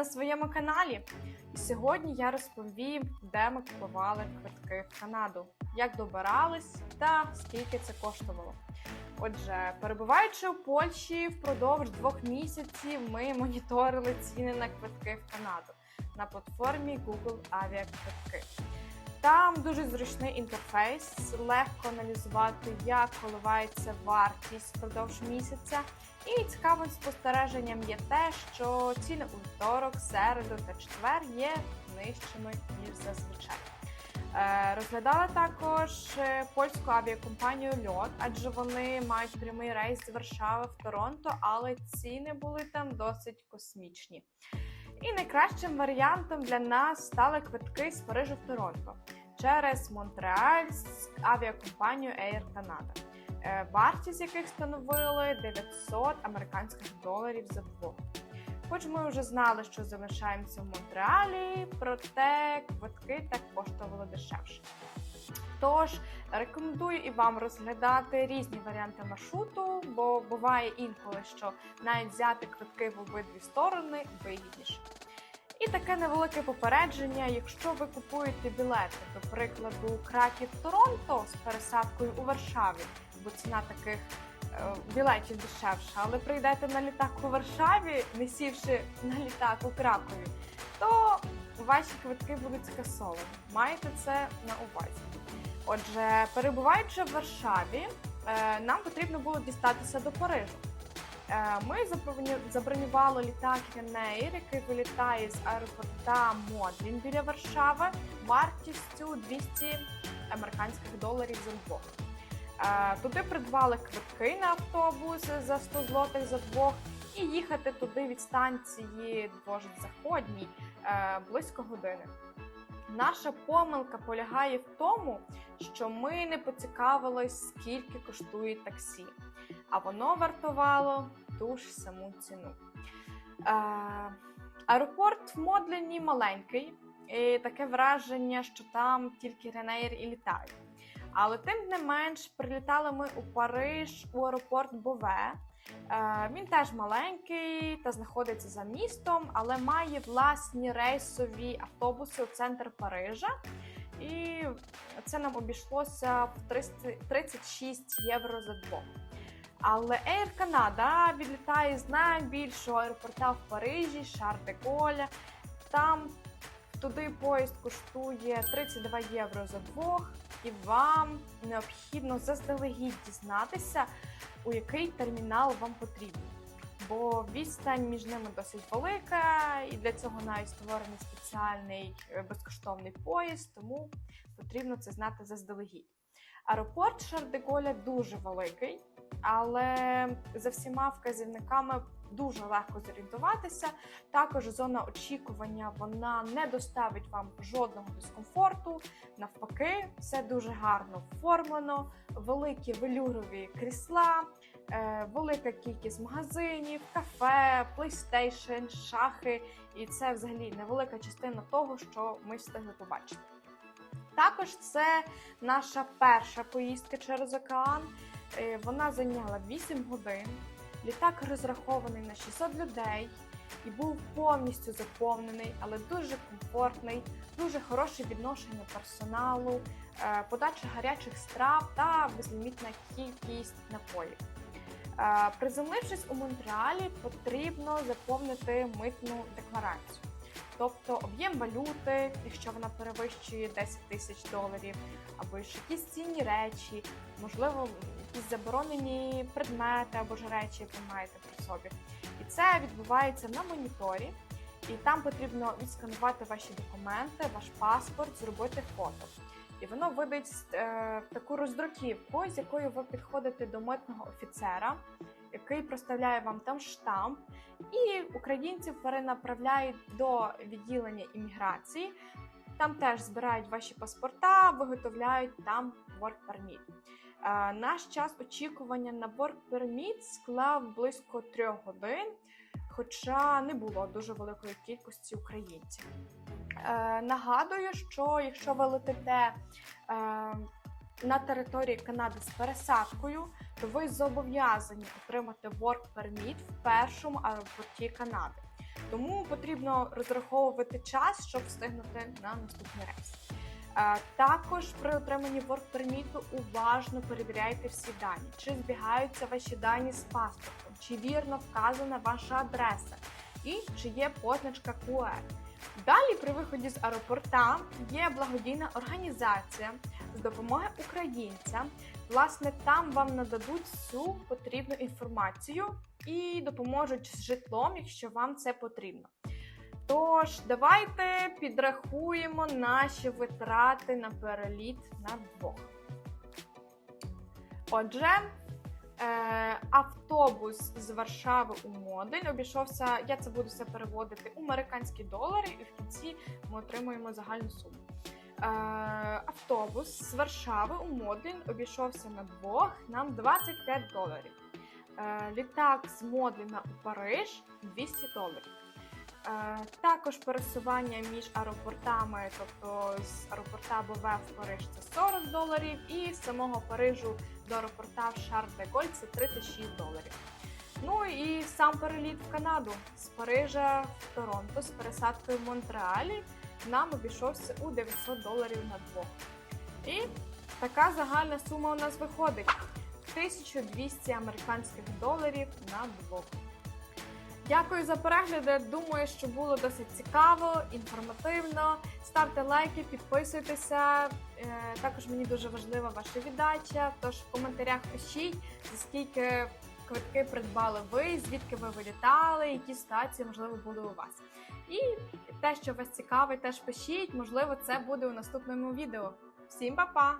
на своєму каналі. І сьогодні я розповім, де ми купували квитки в Канаду, як добирались та скільки це коштувало. Отже, перебуваючи у Польщі впродовж двох місяців, ми моніторили ціни на квитки в Канаду на платформі Google Авіаквитки. Там дуже зручний інтерфейс, легко аналізувати, як коливається вартість впродовж місяця. І цікавим спостереженням є те, що ціни у вівторок, середу та четвер є нижчими ніж зазвичай. Е, Розглядала також е, польську авіакомпанію Льот, адже вони мають прямий рейс з Варшави в Торонто, але ціни були там досить космічні. І найкращим варіантом для нас стали квитки з Парижу в Торонто через Монреаль з авіакомпанією Air Canada, е, вартість яких становили 900 американських доларів за двох. Хоч ми вже знали, що залишаємося в Монреалі, проте квитки так коштували дешевше. Тож рекомендую і вам розглядати різні варіанти маршруту, бо буває інколи, що навіть взяти квитки в обидві сторони вигідніше. І таке невелике попередження: якщо ви купуєте білети, до прикладу, Краків Торонто з пересадкою у Варшаві, бо ціна таких е, білетів дешевша, але прийдете на літак у Варшаві, не сівши на літак у Кракові, то ваші квитки будуть скасовані. Маєте це на увазі. Отже, перебуваючи в Варшаві, е, нам потрібно було дістатися до Парижу. Е, Ми заброню- забронювали літак Ryanair, який вилітає з аеропорта Модрін біля Варшави вартістю 200 американських доларів за двох. Е, Туди придбали квитки на автобус за 100 злотих за двох, і їхати туди від станції Двожит Заходній е, близько години. Наша помилка полягає в тому, що ми не поцікавились, скільки коштує таксі, а воно вартувало ту ж саму ціну. Е, аеропорт в Модліні маленький, і таке враження, що там тільки Ryanair і літають. Але тим не менш прилітали ми у Париж у аеропорт Бове. Е, Він теж маленький та знаходиться за містом, але має власні рейсові автобуси у центр Парижа. І це нам обійшлося в 300 36 євро за двох. Але Air Canada відлітає з найбільшого аеропорта в Парижі, Шар де Голля. Там туди поїзд коштує 32 євро за двох, і вам необхідно заздалегідь дізнатися, у який термінал вам потрібен. Бо відстань між ними досить велика, і для цього навіть створений спеціальний е, безкоштовний поїзд, тому потрібно це знати заздалегідь. Аеропорт Шардеголя дуже великий, але за всіма вказівниками дуже легко зорієнтуватися. Також зона очікування вона не доставить вам жодного дискомфорту. Навпаки, все дуже гарно оформлено, великі велюрові крісла, е, велика кількість магазинів, кафе, PlayStation, шахи. І це взагалі невелика частина того, що ми встигли побачити. Також це наша перша поїздка через океан. Е, Вона зайняла 8 годин. Літак розрахований на 600 людей і був повністю заповнений, але дуже комфортний, дуже хороше відношення персоналу, е, подача гарячих страв та безлімітна кількість напоїв. Е, Приземлившись у Монреалі, потрібно заповнити митну декларацію. Тобто об'єм валюти, якщо вона перевищує 10 тисяч доларів, або ж якісь цінні речі, можливо, якісь заборонені предмети або ж речі, які маєте при собі. І це відбувається на моніторі, і там потрібно відсканувати ваші документи, ваш паспорт, зробити фото. І воно видасть е, таку роздруківку, з якою ви підходите до митного офіцера, який проставляє вам там штамп, і українців перенаправляють до відділення імміграції. Там теж збирають ваші паспорта, виготовляють там work permit. Е, Наш час очікування на work permit склав близько трьох годин, хоча не було дуже великої кількості українців. Е, Нагадую, що якщо ви летите е, на території Канади з пересадкою, то ви зобов'язані отримати work permit в першому аеропорті Канади. Тому потрібно розраховувати час, щоб встигнути на наступний рейс. Е, Також при отриманні ворк-перміту уважно перевіряйте всі дані, чи збігаються ваші дані з паспортом, чи вірно вказана ваша адреса і чи є позначка QR. Далі при виході з аеропорта є благодійна організація з допомоги українцям. Власне, там вам нададуть всю потрібну інформацію і допоможуть з житлом, якщо вам це потрібно. Тож, давайте підрахуємо наші витрати на переліт на двох. Отже, е, автобус з Варшави у Модень обійшовся. Я це буду все переводити у американські долари, і в кінці ми отримуємо загальну суму. Е, автобус з Варшави у Модень обійшовся на двох нам 25 доларів. Е, літак з Модліна у Париж 200 доларів. Е, також пересування між аеропортами, тобто з аеропорта Бове в Париж це 40 доларів, і з самого Парижу до аеропорта в Шарль-де-Голь це 36 доларів. Ну і сам переліт в Канаду з Парижа в Торонто з пересадкою в Монреалі нам обійшовся у 900 доларів на двох. І така загальна сума у нас виходить 1200 американських доларів на двох. Дякую за перегляди. Думаю, що було досить цікаво, інформативно. Ставте лайки, підписуйтеся. Е, Також мені дуже важлива ваша віддача. Тож в коментарях пишіть, за скільки квитки придбали ви, звідки ви вилітали, які ситуації можливо були у вас. І те, що вас цікавить, теж пишіть. Можливо, це буде у наступному відео. Всім па-па!